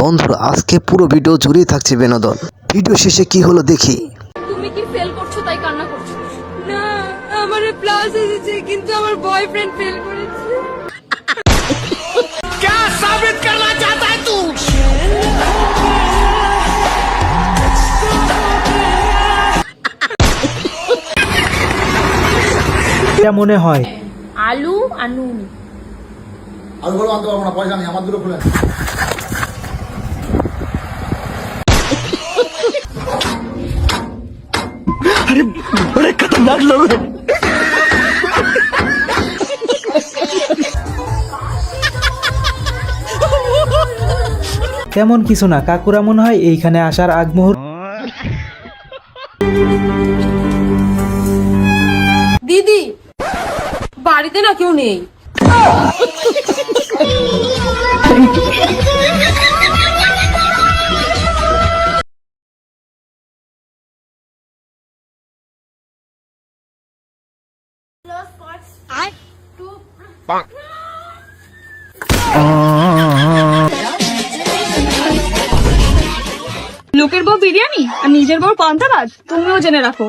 বন্ধুরা আজকে পুরো ভিডিও জুড়েই থাকছে বিনোদন। ভিডিও শেষে কি হলো দেখি। তুমি কি ফেল করছ তাই কান্না করছ? না আমার প্লাস এসেছে কিন্তু আমার বয়ফ্রেন্ড ফেল করেছে। এটা মনে হয় আলু আর নুন আমি বলব আনতে পারব না পয়সা নেই আমার দুটো খুলে তেমন কিছু না কাকুরা মনে হয় এইখানে আসার আগ মুহূর্ত দিদি বাড়িতে না কেউ নেই। লোকের বউ বিরিয়ানি আর নিজের বউ পান্তা ভাত তুমিও জেনে রাখো।